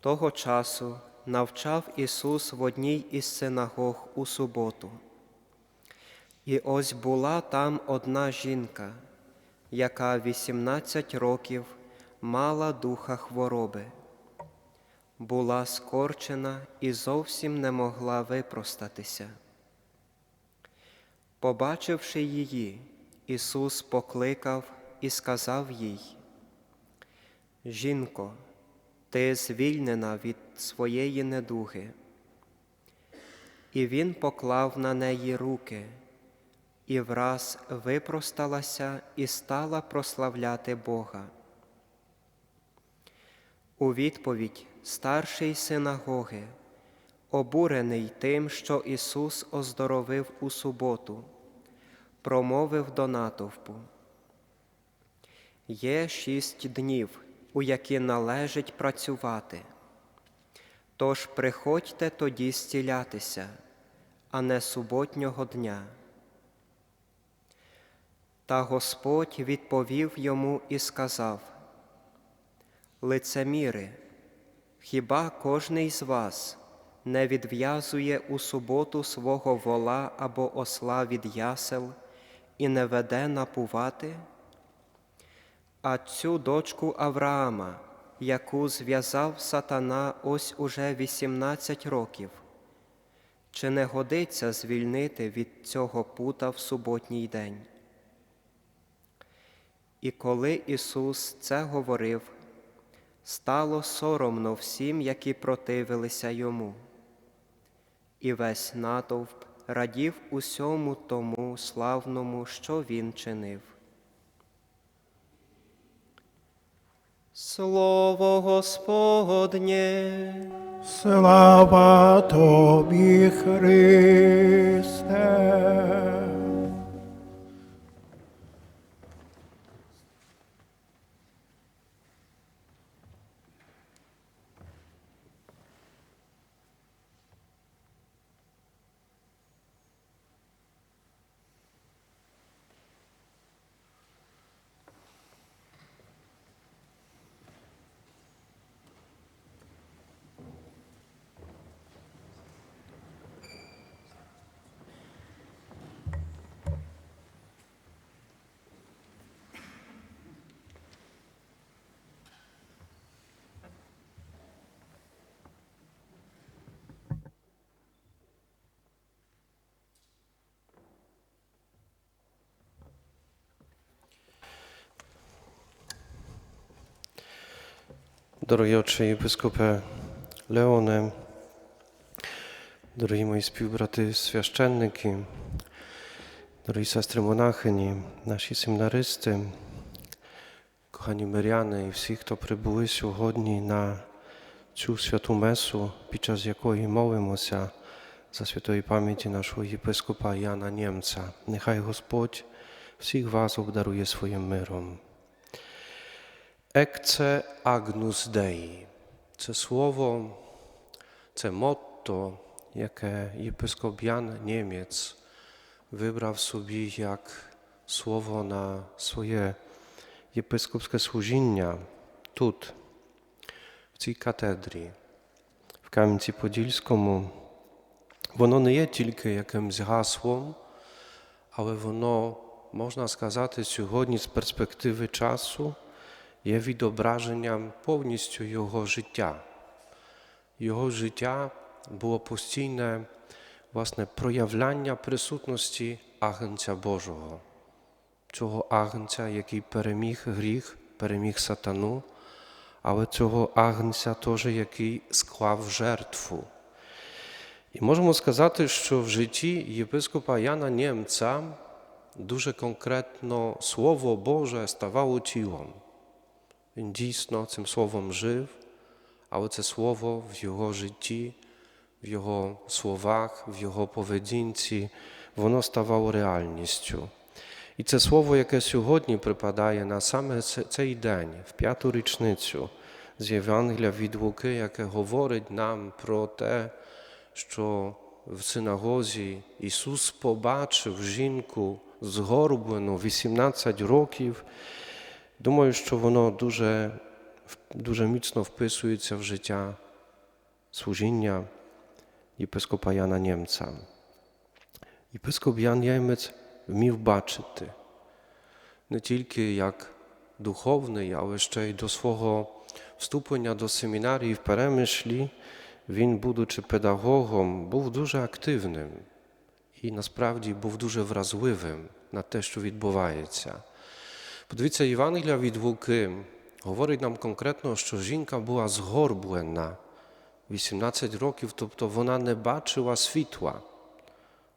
Того часу навчав Ісус в одній із синагог у суботу. І ось була там одна жінка, яка 18 років мала духа хвороби, була скорчена і зовсім не могла випростатися. Побачивши її, Ісус покликав і сказав їй, Жінко, ти звільнена від своєї недуги. І він поклав на неї руки, і враз випросталася і стала прославляти Бога. У відповідь старший синагоги, обурений тим, що Ісус оздоровив у суботу, промовив до натовпу. Є шість днів, у які належить працювати. Тож приходьте тоді зцілятися, а не суботнього дня. Та Господь відповів йому і сказав: Лицеміри, хіба кожний з вас не відв'язує у суботу свого вола або осла від ясел і не веде напувати? А цю дочку Авраама, яку зв'язав сатана ось уже 18 років, чи не годиться звільнити від цього пута в суботній день? І коли Ісус це говорив, стало соромно всім, які противилися йому, і весь натовп радів усьому тому славному, що він чинив. Слово Господнє, Слава тобі, Христе. Дорогі отче єпископе Леоне, дорогі мої співбрати священники, дорогі сестри монахині, наші семінаристи, кохані миряни і всі, хто прибули сьогодні на цю святу месу, під час якої молимося за святої пам'яті нашого єпископа Яна Німця. Нехай Господь всіх вас обдарує своїм миром. Екце Agnus Dei. Це слово, це мотто, яке єпископ Ян Німець вибрав собі як слово на своє єпископське служіння тут, в цій катедрі, в Кам'янці-Подільському. Воно не є тільки якимсь гаслом, але воно, можна сказати, сьогодні з перспективи часу є відображенням повністю його життя. Його життя було постійне власне проявляння присутності Агнця Божого, цього Агнця, який переміг гріх, переміг сатану, але цього Агнця теж, який склав жертву. І можемо сказати, що в житті єпископа Яна Німця дуже конкретно Слово Боже ставало тілом. Він дійсно цим словом жив, але це слово в його житті, в його словах, в його поведінці, воно ставало реальністю. І це слово, яке сьогодні припадає на саме цей день, в п'яту річницю з Євангелія від Луки, яке говорить нам про те, що в синагозі Ісус побачив жінку згорблену 18 років. Думаю, що воно дуже, дуже міцно вписується в життя служіння єпископа Яна Німця. Єпископ Ян Ємець вмів бачити не тільки як духовний, але ще й до свого вступлення до семінарії в Перемишлі, він, будучи педагогом, був дуже активним і насправді був дуже вразливим на те, що відбувається. Подивіться, Євангелія від Луки говорить нам конкретно, що жінка була згорблена 18 років, тобто вона не бачила світла.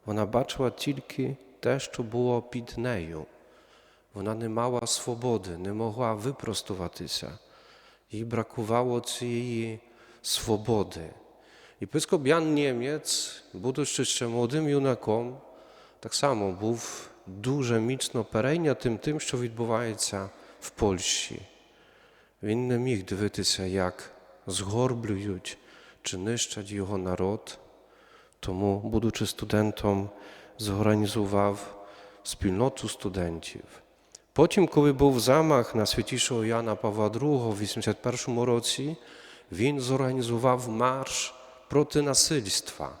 Вона бачила тільки те, що було під нею. Вона не мала свободи, не могла випростуватися. Їй бракувало цієї свободи. Єпископ Ян Німець, будучи ще молодим юнаком, так само був дуже міцно перейнятим тим, що відбувається в Польщі. Він не міг дивитися, як згорблюють чи нищать його народ. Тому, будучи студентом, зорганізував спільноту студентів. Потім, коли був замах на святішого Яна Павла II в 81 році, він зорганізував марш проти насильства.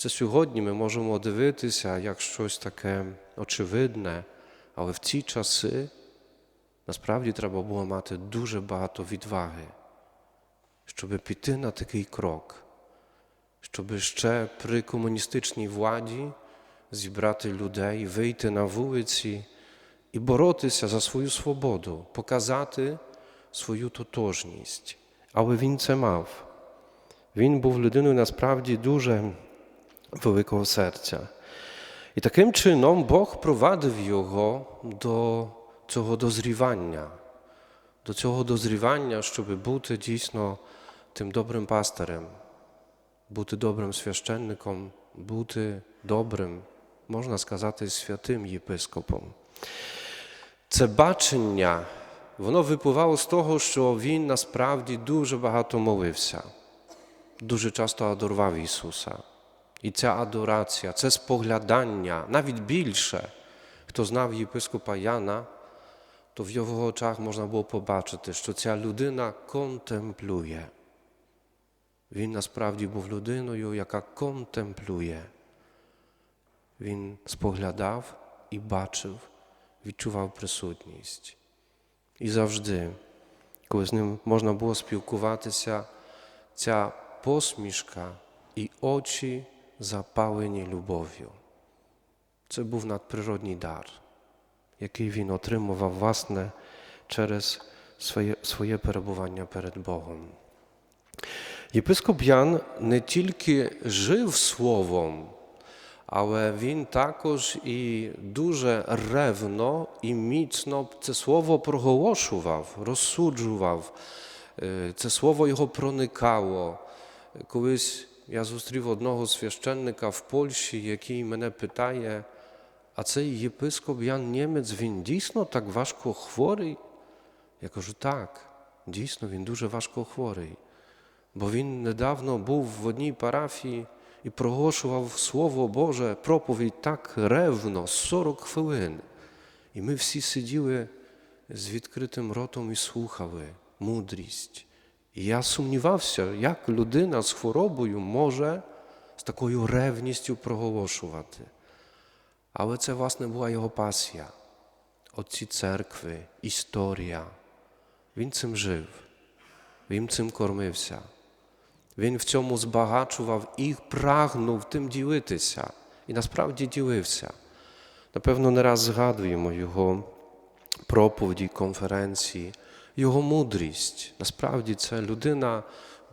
Це сьогодні ми можемо дивитися як щось таке очевидне, але в ці часи насправді треба було мати дуже багато відваги, щоб піти на такий крок, щоб ще при комуністичній владі зібрати людей, вийти на вулиці і боротися за свою свободу, показати свою тотожність. Але він це мав. Він був людиною насправді дуже великого серця. І таким чином Бог провадив його до цього дозрівання, до цього дозрівання, щоб бути дійсно тим добрим пастирем, бути добрим священником, бути добрим, можна сказати, святим єпископом. Це бачення, воно випливало з того, що він насправді дуже багато молився, дуже часто адорував Ісуса. І ця адорація, це споглядання, навіть більше, хто знав єпископа Яна, то в його очах можна було побачити, що ця людина контемплює. Він насправді був людиною, яка контемплює. Він споглядав і бачив, відчував присутність. І завжди, коли з ним можна було спілкуватися, ця посмішка і очі запалені любов'ю. Це був надприродній дар, який він отримував, власне, через своє, своє перебування перед Богом. Єпископ Ян не тільки жив словом, але він також і дуже ревно і міцно це слово проголошував, розсуджував. Е, Це слово його проникало. Колись я зустрів одного священника в Польщі, який мене питає, а цей єпископ Ян Німець, він дійсно так важко хворий? Я кажу, так, дійсно, він дуже важко хворий. Бо він недавно був в одній парафії і проголошував Слово Боже, проповідь так ревно, 40 хвилин. І ми всі сиділи з відкритим ротом і слухали мудрість. І я сумнівався, як людина з хворобою може з такою ревністю проголошувати. Але це, власне, була його пасія. Отці церкви, історія. Він цим жив, він цим кормився. Він в цьому збагачував і прагнув тим ділитися. І насправді ділився. Напевно, не раз згадуємо його проповіді, конференції, його мудрість. Насправді, ця людина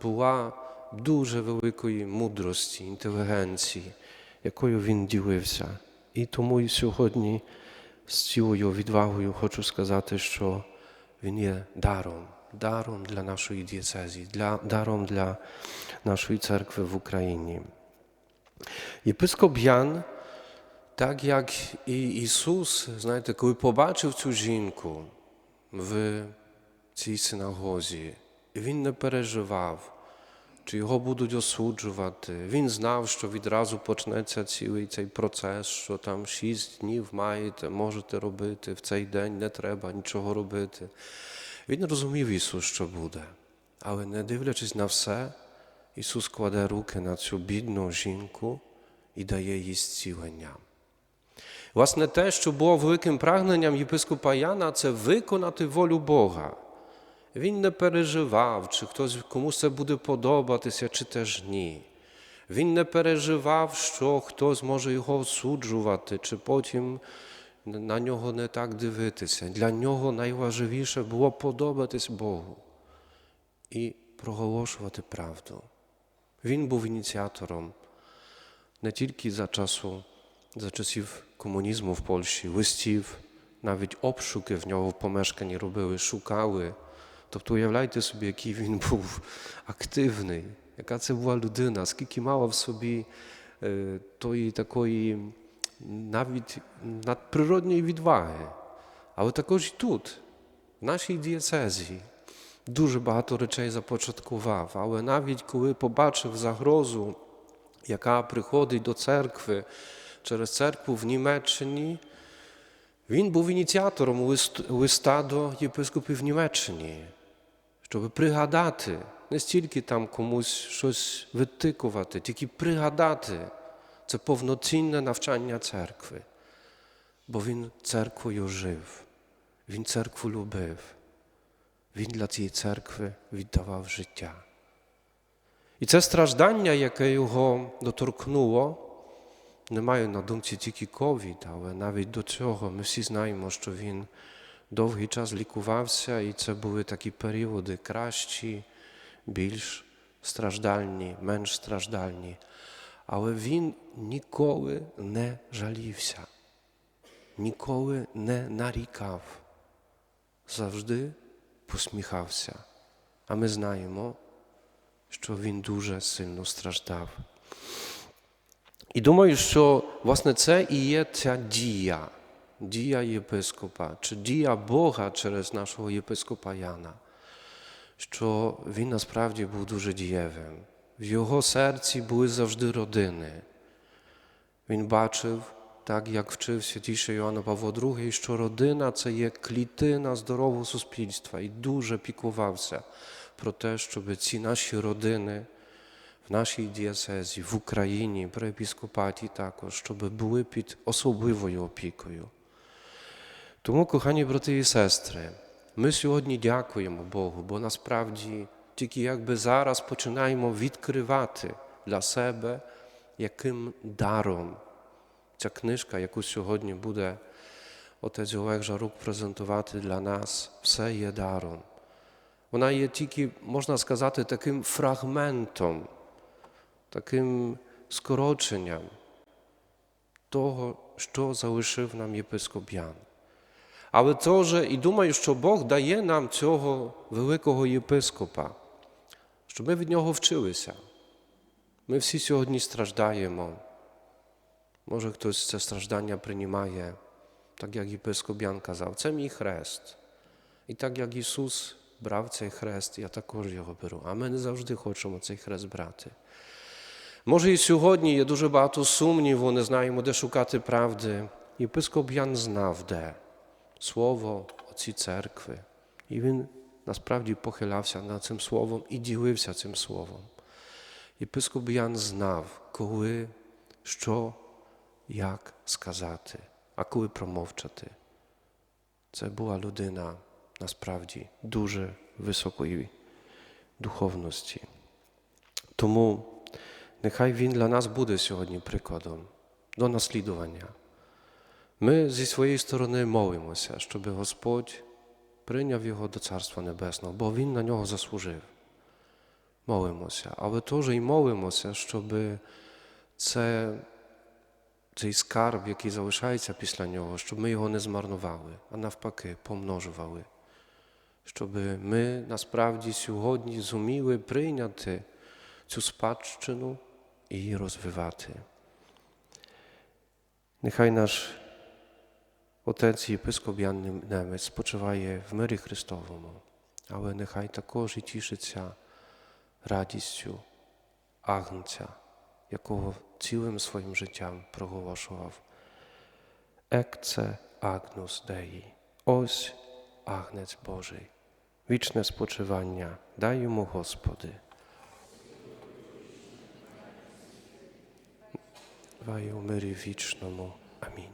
була дуже великої мудрості, інтелігенції, якою він ділився. І тому і сьогодні з цілою відвагою хочу сказати, що Він є даром, даром для нашої дієцезії, для, даром для нашої церкви в Україні. Єпископ Ян, так як і Ісус, знаєте, коли побачив цю жінку в цій синагозі, він не переживав, чи його будуть осуджувати. Він знав, що відразу почнеться цілий цей процес, що там шість днів маєте, можете робити, в цей день не треба нічого робити. Він розумів Ісус, що буде, але не дивлячись на все, Ісус кладе руки на цю бідну жінку і дає їй зцілення. Власне, те, що було великим прагненням єпископа Яна, це виконати волю Бога. Він не переживав, чи хтось комусь це буде подобатися, чи теж ні. Він не переживав, що хтось може його осуджувати, чи потім на нього не так дивитися. Для нього найважливіше було подобатись Богу і проголошувати правду. Він був ініціатором не тільки за часу, за часів комунізму в Польщі, листів, навіть обшуки в нього в помешканні робили, шукали. Тобто уявляйте собі, який він був активний, яка це була людина, скільки мала в собі е, тої такої навіть надприродної відваги. Але також і тут, в нашій дієцезії, дуже багато речей започаткував, але навіть коли побачив загрозу, яка приходить до церкви через церкву в Німеччині, він був ініціатором листа до єпископів Німеччині, щоб пригадати, не стільки там комусь щось витикувати, тільки пригадати це повноцінне навчання церкви. Бо він церквою жив, він церкву любив, він для цієї церкви віддавав життя. І це страждання, яке його доторкнуло, не маю на думці тільки ковід, але навіть до цього ми всі знаємо, що він довгий час лікувався, і це були такі періоди кращі, більш страждальні, менш страждальні. Але він ніколи не жалівся, ніколи не нарікав, завжди посміхався. А ми знаємо, що він дуже сильно страждав. І думаю, що власне це і є ця дія, дія єпископа, чи дія Бога через нашого єпископа Яна, що він насправді був дуже дієвим. В його серці були завжди родини. Він бачив, так як вчив святіший Йоанн Павло II, що родина це є клітина здорового суспільства і дуже піклувався про те, щоб ці наші родини в нашій дієцезі, в Україні, при епіскопаті також, щоб були під особливою опікою. Тому, кохані брати і сестри, ми сьогодні дякуємо Богу, бо насправді тільки якби зараз починаємо відкривати для себе, яким даром ця книжка, яку сьогодні буде отець Олег Жарук презентувати для нас, все є даром. Вона є тільки, можна сказати, таким фрагментом, таким скороченням того, що залишив нам єпископ Ян. Але теж і думаю, що Бог дає нам цього великого єпископа, щоб ми від нього вчилися. Ми всі сьогодні страждаємо. Може, хтось це страждання приймає, так як єпископ Ян казав, це мій хрест. І так як Ісус брав цей хрест, я також його беру. А ми не завжди хочемо цей хрест брати. Може, і сьогодні є дуже багато сумніву, не знаємо, де шукати правди. Єпископ Ян знав, де слово оці церкви. І він насправді похилявся над цим словом і ділився цим словом. Єпископ Ян знав, коли, що, як сказати, а коли промовчати. Це була людина насправді дуже високої духовності. Тому нехай він для нас буде сьогодні прикладом до наслідування. Ми зі своєї сторони молимося, щоб Господь прийняв його до Царства Небесного, бо Він на нього заслужив. Молимося, але теж і молимося, щоб це, цей скарб, який залишається після нього, щоб ми його не змарнували, а навпаки, помножували. щоб ми насправді сьогодні зуміли прийняти цю спадщину і її розвивати. Нехай наш Отець єпископ Ян Немець спочиває в мирі Христовому, але нехай також і тішиться радістю Агнця, якого цілим своїм життям проголошував. Екце Агнус Деї, ось Агнець Божий, вічне спочивання, дай йому Господи. Давай у мирі вічному. Амінь.